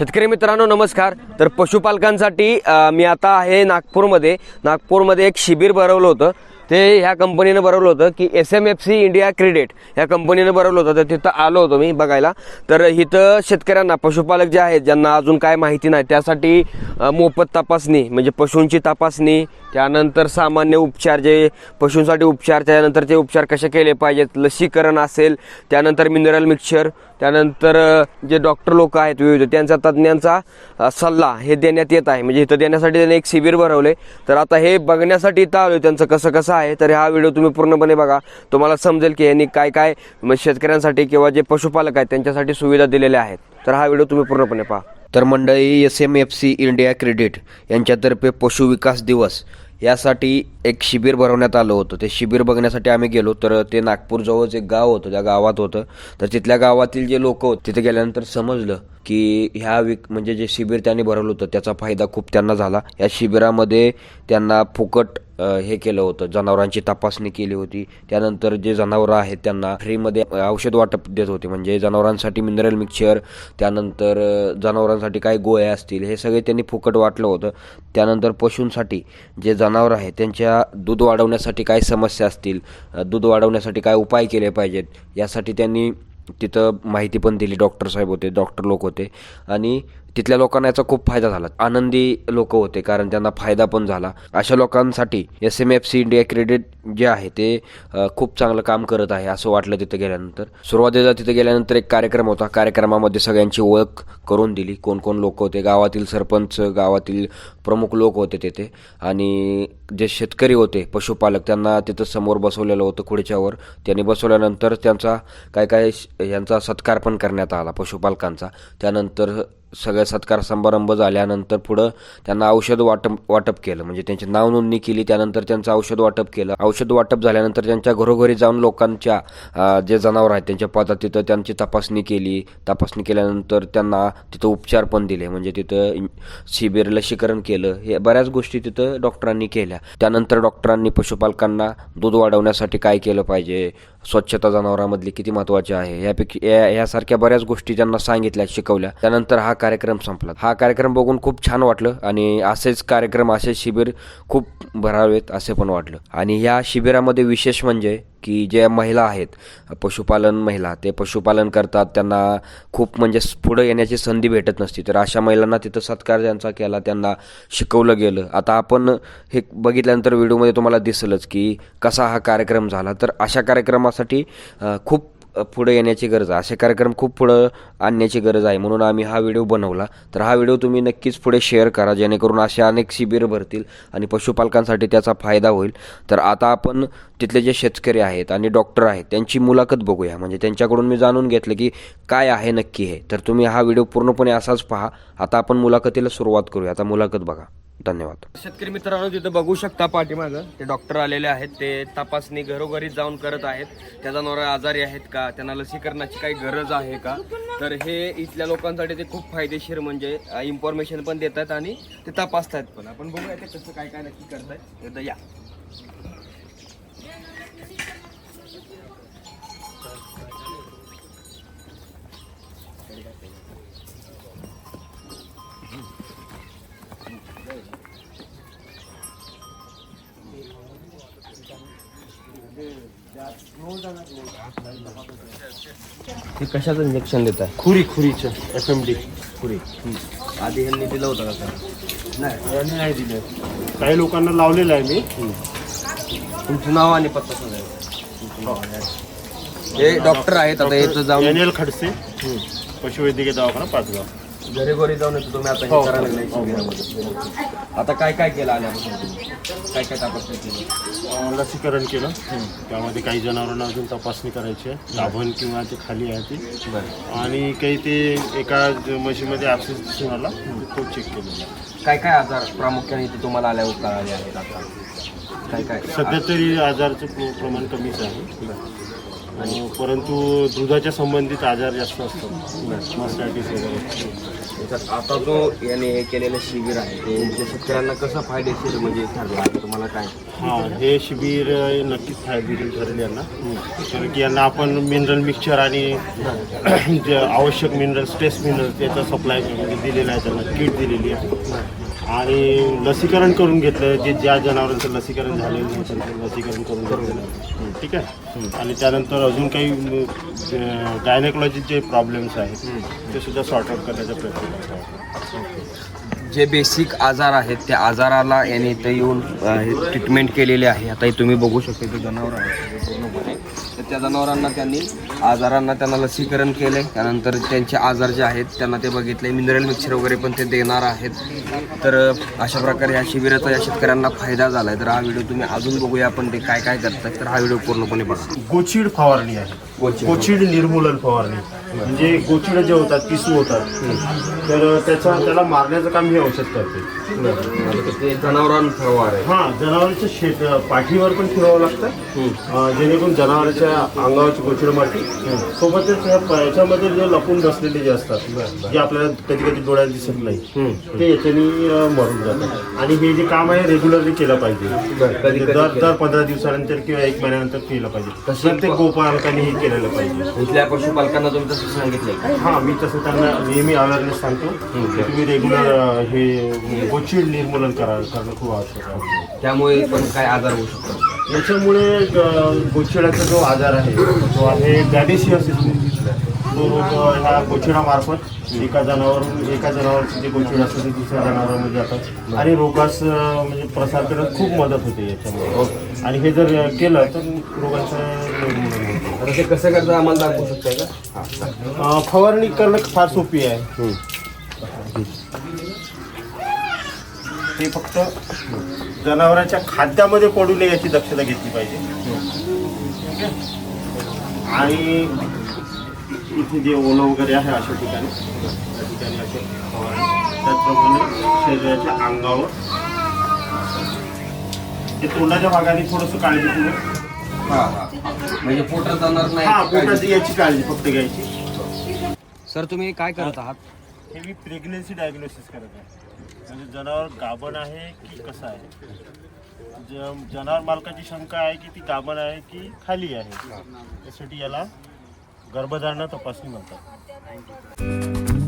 शेतकरी मित्रांनो नमस्कार. तर पशुपालकांसाठी मी आता आहे नागपूरमध्ये. नागपूरमध्ये एक शिबिर भरवलं होतं. ते ह्या कंपनीनं भरवलं होतं की S M F C India credit ह्या कंपनीनं भरवलं होतं. तर तिथं आलो होतो मी बघायला. तर इथं शेतकऱ्यांना पशुपालक जे आहेत ज्यांना अजून काय माहिती नाही त्यासाठी मोफत तपासणी म्हणजे पशूंची तपासणी त्यानंतर सामान्य उपचार जे पशूंसाठी उपचार त्यानंतर ते उपचार कसे केले पाहिजेत लसीकरण असेल त्यानंतर मिनरल मिक्सचर त्यानंतर जे डॉक्टर लोक आहेत विविध त्यांचा तज्ज्ञांचा सल्ला हे देण्यात येत आहे. म्हणजे इथं देण्यासाठी त्यांनी एक शिबिर भरवले तर आता हे बघण्यासाठी इथं आलो त्यांचं कसं कसं आहे. तर हा व्हिडिओ तुम्ही पूर्णपणे बघा. तुम्हाला समजेल की यांनी काय काय म, शेतकऱ्यांसाठी किंवा जे पशुपालक आहेत त्यांच्यासाठी सुविधा दिलेल्या आहेत. तर हा व्हिडिओ तुम्ही पूर्णपणे पहा. तर मंडळी S M F C India credit यांच्यातर्फे पशु विकास दिवस. यासाठी एक शिबिर भरवण्यात आलं होतं. ते शिबिर बघण्यासाठी आम्ही गेलो तर ते नागपूरजवळच एक गाव होतं त्या गावात होतं. तर तिथल्या गावातील जे लोक होते तिथे गेल्यानंतर समजलं की ह्या विक म्हणजे जे शिबिर त्यांनी भरवलं होतं त्याचा फायदा खूप त्यांना झाला. या शिबिरामध्ये त्यांना फुकट हे केलं होतं. जनावरांची तपासणी केली होती. त्यानंतर जे जनावरं आहेत त्यांना फ्रीमध्ये औषध वाटप देत होते. म्हणजे जनावरांसाठी मिनरल मिक्सचर त्यानंतर जनावरांसाठी काय गोळ्या असतील हे सगळे त्यांनी फुकट वाटलं होतं. त्यानंतर पशूंसाठी जे जनावरं आहेत त्यांच्या दूध वाढवण्यासाठी काय समस्या असतील दूध वाढवण्यासाठी काय उपाय केले पाहिजेत यासाठी त्यांनी तिथं माहिती पण दिली डॉक्टर साहेब होते डॉक्टर लोक होते. आणि तिथल्या लोकांना याचा खूप फायदा झाला. आनंदी लोक होते कारण त्यांना फायदा पण झाला. अशा लोकांसाठी S M F C India credit जे आहे ते खूप चांगलं काम करत आहे असं वाटलं तिथं गेल्यानंतर. सुरुवातीला तिथं गेल्यानंतर एक कार्यक्रम होता. कार्यक्रमामध्ये सगळ्यांची ओळख करून दिली. कोण कोण लोक होते? गावातील सरपंच गावातील प्रमुख लोक होते तिथे. आणि जे शेतकरी होते पशुपालक त्यांना तिथं समोर बसवलेलं होतं खुर्च्यावर त्यांनी बसवल्यानंतर त्यांचा काय काय श- यांचा सत्कार पण करण्यात आला पशुपालकांचा. त्यानंतर सगळे सत्कार समारंभ झाल्यानंतर पुढं त्यांना औषध वाटप वाटप केलं. म्हणजे त्यांची नाव नोंदणी केली त्यानंतर त्यांचं औषध वाटप केलं. औषध वाटप झाल्यानंतर त्यांच्या घरोघरी जाऊन लोकांच्या जे जनावर आहेत त्यांच्या पदात तिथं त्यांची तपासणी केली. तपासणी केल्यानंतर त्यांना तिथं उपचार पण दिले. म्हणजे तिथं शिबिर लसीकरण केलं. हे बऱ्याच गोष्टी तिथं डॉक्टरांनी केल्या. त्यानंतर डॉक्टरांनी पशुपालकांना दूध वाढवण्यासाठी काय केलं पाहिजे? स्वच्छता जनावरांमधली किती महत्वाची आहे? यापैकी या- यासारख्या बऱ्याच गोष्टी त्यांना सांगितल्या शिकवल्या. त्यानंतर हा कार्यक्रम संपला. हा कार्यक्रम बघून खूप छान वाटलं आणि असेच कार्यक्रम असे शिबिर खूप भरावेत असे पण वाटलं. आणि या शिबिरामध्ये विशेष म्हणजे की ज्या महिला आहेत पशुपालन महिला ते पशुपालन करतात त्यांना खूप म्हणजे पुढं येण्याची संधी भेटत नसती. तर अशा महिलांना तिथं सत्कार त्यांचा केला त्यांना शिकवलं गेलं. आता आपण हे बघितल्यानंतर व्हिडिओमध्ये तुम्हाला दिसलंच की कसा हा कार्यक्रम झाला. तर अशा कार्यक्रमासाठी खूप पुढे येण्याची गरज आहे. असे कार्यक्रम खूप पुढं आणण्याची गरज आहे. म्हणून आम्ही हा व्हिडिओ बनवला. तर हा व्हिडिओ तुम्ही नक्कीच पुढे शेअर करा. जेणेकरून असे अनेक शिबिर भरतील आणि पशुपालकांसाठी त्याचा फायदा होईल. तर आता आपण तिथले जे शेतकरी आहेत आणि डॉक्टर आहेत त्यांची मुलाखत बघूया. म्हणजे त्यांच्याकडून मी जाणून घेतलं की काय आहे नक्की हे. तर तुम्ही हा व्हिडिओ पूर्णपणे असाच पहा. आता आपण मुलाखतीला सुरुवात करूया. आता मुलाखत बघा. धन्यवाद. शेतकरी मित्रांनो तिथं बघू शकता पाठीमागं. ते डॉक्टर आलेले आहेत. ते तपासणी घरोघरी जाऊन करत आहेत. त्या जनावर आजारी आहेत का? त्यांना लसीकरणाची काही गरज आहे का? तर हे इथल्या लोकांसाठी ते खूप फायदेशीर म्हणजे इन्फॉर्मेशन पण देतात आणि ते तपासतात पण. आपण बघूया ते कसं काय काय नक्की करतायत. एकदा या. हे कशाचं इंजेक्शन देत आहे खुरी खुरीचं. एफ एम डी पुरी आधी ह्यांनी दिलं होतं का सर नाही याने नाही दिले. काही लोकांना लावलेलं आहे मी. तुमचं नाव आणि पत्ता सांगा. हे डॉक्टर आहेत आता इथं जाऊन एल खडसे पशुवैद्यकीय दवाखाना पाचगाव. घरी घरी जाऊन येतो तुम्ही आता हो, करायला हो, लागलाय हो. शिबिरामध्ये. आता काय काय केलं आल्यापासून तुम्ही? काय काय तपासणी केली? अं, लसीकरण केलं. त्यामध्ये काही जनावरांना अजून तपासणी करायची आहे. गाभण किंवा ते खाली आहे ती. बरं. आणि काही ते एका ज- म्हशीमध्ये दिसून आला तो चेक केलेला आहे. काय काय आजार प्रामुख्याने इथे तुम्हाला आल्यावर कळाले आहेत आता? काय काय? सध्या तरी आजारचं प्र- प्रमाण कमीच आहे. अं, परंतु दुधाच्या संबंधित आजार जास्त असतात. मास्टायटिस वगैरे. तर आता जो याने हे केलेलं शिबिर आहे ते शेतकऱ्यांना कसं फायदेशीर म्हणजे ठरलं तुम्हाला काय? हा हे शिबिर नक्कीच फायदेशीर ठरेल यांना. कारण की यांना आपण मिनरल मिक्सचर आणि जे आवश्यक मिनरल स्ट्रेस मिनरल याचा सप्लाय म्हणजे दिलेला आहे त्यांना किट दिलेली आहे. आणि लसीकरण करून घेतलं जे ज्या जनावरांचं लसीकरण झालेलं नाही त्यांचं लसीकरण करून घेतलं ठीक आहे? आणि त्यानंतर अजून काही गायनेकॉलॉजी जे प्रॉब्लेम्स आहेत ते सुद्धा सॉर्ट आउट करण्याचा प्रयत्न करतो. जे बेसिक आजार आहेत त्या आजाराला याने इथे येऊन ट्रीटमेंट केलेली आहे. आता तुम्ही बघू शकता ते जनावर आहे त्या जनावरांना त्यांनी आजारांना त्यांना लसीकरण केले त्यानंतर त्यांचे आजार जे आहेत त्यांना ते बघितले. मिनरल मिक्सर वगैरे पण ते देणार आहेत. तर अशा प्रकारे या शिबिराचा या शेतकऱ्यांना फायदा झाला आहे तर हा व्हिडिओ तुम्ही अजून बघूया आपण ते काय काय करतात. तर हा व्हिडिओ पूर्णपणे बघा. गोचीड फवारणी आहे. गोचीड. निर्मूलन फवारणी. म्हणजे गोचीड जे होतात पिसू होतात. तर त्याचा त्याला मारण्याचं काम हे औषध करते. ते जनावरांवर आहे हा जनावरांच्या शेत पाठीवर पण फिरवावं लागतं. जेणेकरून जनावरांच्या अंगावरची गोचीड मारती सोबतच याच्यामध्ये जे लपून बसलेले जे असतात जे आपल्याला कधी कधी डोळ्यात दिसत नाही ते याच्याने मरून जातात. आणि हे जे काम आहे रेग्युलरली केलं पाहिजे. कधी दर दर पंधरा दिवसानंतर किंवा एक महिन्यानंतर केलं पाहिजे. तशी प्रत्येक गोपालकांनी हे केलेलं पाहिजे. इथल्या पशुपालकांना तुम्ही तसं सांगितलंय हा मी तसं त्यांना नेहमी अवेअरनेस सांगतो की तुम्ही रेग्युलर हे गोचीड निर्मूलन करा करणं खूप आवश्यक आहे. त्यामुळे पण काय आजार होऊ शकतो याच्यामुळे गोचिडाचा जो आजार आहे तो आहे गॅडेसियासिस तो रोग ह्या गोचिडामार्फत एका जनावरून एका जनावरचे जे गोचिड असतं ते दुसऱ्या जनावरांमध्ये जातात. आणि रोगास म्हणजे प्रसार करण्यात खूप मदत होते याच्यामुळे. आणि हे जर केलं तर रोगाचं ते कसं करता आम्हाला दाखवू शकताय का? हा. अं, फवारणी करणं फार सोपी आहे. ते फक्त जनावरांच्या खाद्यामध्ये पडू नये याची दक्षता घेतली पाहिजे. ठीक आहे? आणि इथे जे ओलं वगैरे आहे अशा ठिकाणी त्या ठिकाणी असे फवारणी. त्याचप्रमाणे शरीराच्या अंगावर. ते तोंडाच्या भागाने थोडंसं काळजीपूर्वक हा, हा. म्हणजे पोटात जाणार हा नाही पोटाची याची काळजी फक्त घ्यायची. सर तुम्ही काय करत आहात? हे मी प्रेग्नेन्सी डायग्नोसिस करत आहे. म्हणजे जनावर गाभण आहे की कसं आहे? ज- जनावर मालकाची शंका आहे की ती गाभण आहे की खाली आहे? त्यासाठी याला गर्भधारणा तपासणी म्हणतात.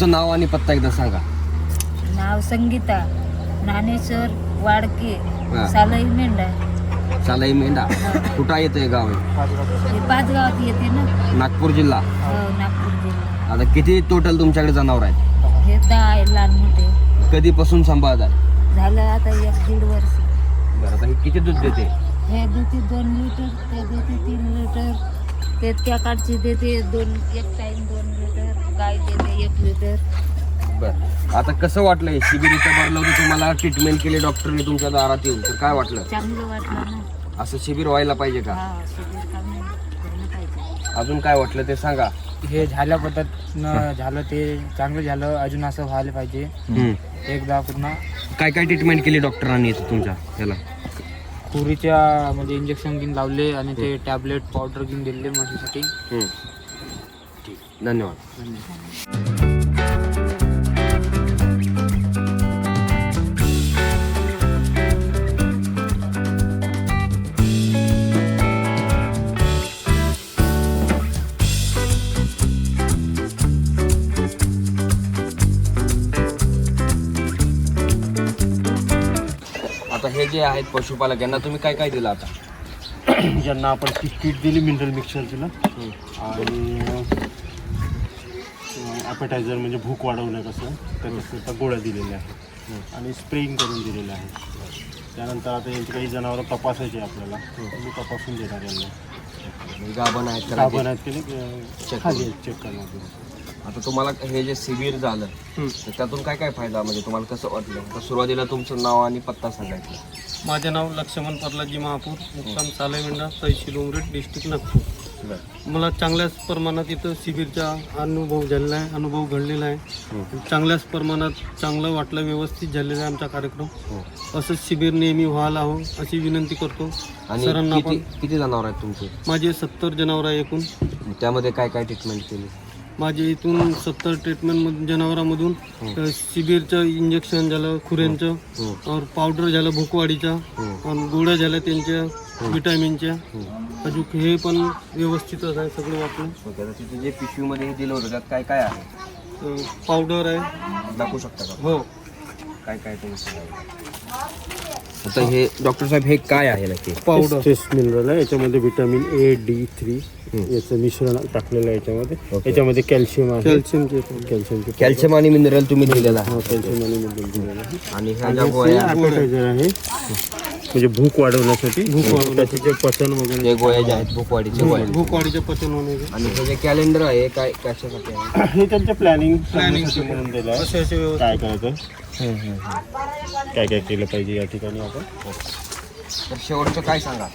तुमचं नाव आणि पत्ता एकदा सांगा. नाव संगीता ज्ञानेश्वर वाडके हा. सालई मेंढा. सालाई मेंढा. कुठं येतं हे गाव आहे हे पाच गावात येते ना. नागपूर जिल्हा. हो, नागपूर जिल्हा. आता किती टोटल तुमच्याकडे जनावर आहेत? हे दहा आहे लहान मोठे. कधीपासून सांभाळतात झालं आता एक दीड वर्ष. बरं आता हे किती दूध देते? हे देते दोन लिटर ते देते तीन लिटर. ते त्या काडची देते दोन एक टाइम दोन लिटर गाय देते एक लिटर बरं. आता कसं वाटलं हे शिबिर इथं भरलं होतं तुम्हाला ट्रीटमेंट केली डॉक्टरने तुमच्या दारात येऊन. तर काय वाटलं? चांगलं वाटलं ना. असं शिबिर व्हायला पाहिजे का? हा शिबिर पाहिजे. अजून काय वाटलं ते सांगा. हे झाल्या पद्धतीनं झालं ते चांगलं झालं. अजून असं व्हायला पाहिजे. एकदा पुन्हा काय काय ट्रीटमेंट केली डॉक्टरांनी इथं तुमच्या ह्याला? खुरीच्या म्हणजे इंजेक्शन घेऊन लावले आणि ते टॅबलेट पावडर घेऊन दिले म्हशीसाठी. ठीक. धन्यवाद. आता हे जे आहेत पशुपालक यांना तुम्ही काय काय दिलं आता? ज्यांना आपण ती किट दिली मिनरल मिक्सर दिलं आणि ॲपेटायझर म्हणजे भूक वाढवणं कसं त्याच्याकरता गोळ्या दिलेल्या आहेत. आणि स्प्रेइंग करून दिलेलं आहे त्यानंतर आता यांची काही जनावरं तपासायची आपल्याला. मी तपासून देणार यांना. गाभण आहेत साबण आहेत की नाही खाली चेक करणार आता तुम्हाला हे जे शिबिर झालं तर त्यातून काय काय फायदा? म्हणजे तुम्हाला कसं वाटलं? तर सुरुवातीला तुमचं नाव आणि पत्ता सांगायचं. माझे नाव लक्ष्मण पर्लाजी महापूर मुक्काम सालेमेंढा तहसील उमरेड डिस्ट्रिक्ट नागपूर. मला चांगल्याच प्रमाणात इथं शिबिरचा अनुभव झालेला आहे अनुभव घडलेला आहे. चांगल्याच प्रमाणात चांगलं वाटलं व्यवस्थित झालेला आहे आमचा कार्यक्रम. असंच शिबिर नेहमी व्हायला हवं अशी विनंती करतो. आणि सरांना किती जनावर आहेत तुमचे? माझे सत्तर जनावर आहे एकूण. त्यामध्ये काय काय ट्रीटमेंट केली? माझे इथून सत्तर ट्रीटमेंट जनावरांमधून शिबिरचं इंजेक्शन झालं खुऱ्यांचं और पावडर झालं भूकवाडीचा आणि गोळ्या झाल्या त्यांच्या विटॅमिनच्या अजून हे पण व्यवस्थितच आहे सगळं आता तिथे जे पिशवीमध्ये हे दिलं होतं त्यात काय काय आहे? पावडर आहे. दाखवू शकता का? हो. काय काय तुम्ही आता हे डॉक्टर साहेब हे काय आहे नक्की? पावडर टेस्ट मिनरल आहे. याच्यामध्ये विटॅमिन ए डी थ्री याचं मिश्रण टाकलेलं आहे याच्यामध्ये. याच्यामध्ये कॅल्शियम आहे. कॅल्शियमचे कॅल्शियमचे कॅल्शियम आणि मिनरल तुम्ही दिलेला आहे. कॅल्शियम आणि मिनरल दिलेलं आहे. आणि गोळ्या ॲपेटायझर आहे. म्हणजे भूक वाढवण्यासाठी भूक वाढवण्याचे जे पचन वगैरे. जे गोळ्या ज्या आहेत भूकवाडीच्या गोळ्या. भूकवाडीचे पचन होण्याचे आणि हे जे कॅलेंडर आहे काय कशासाठी आहे? हे त्यांचं प्लॅनिंग प्लॅनिंग म्हणून दिलं आहे असे असे व्यवस्थित. काय करायचं? काय काय केलं पाहिजे या ठिकाणी आपण? तर शेवटचं काय सांगा?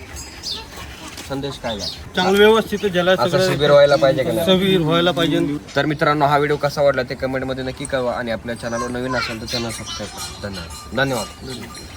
संदेश काय द्या चांगलं व्यवस्थित झालं असं सगळं शिबिर व्हायला पाहिजे का नाही? व्हायला पाहिजे. तर मित्रांनो हा व्हिडिओ कसा वाटला ते कमेंटमध्ये नक्की कळवा आणि आपल्या चॅनलवर नवीन असेल तर चॅनल सबस्क्राईब करा. धन्यवाद. धन्यवाद.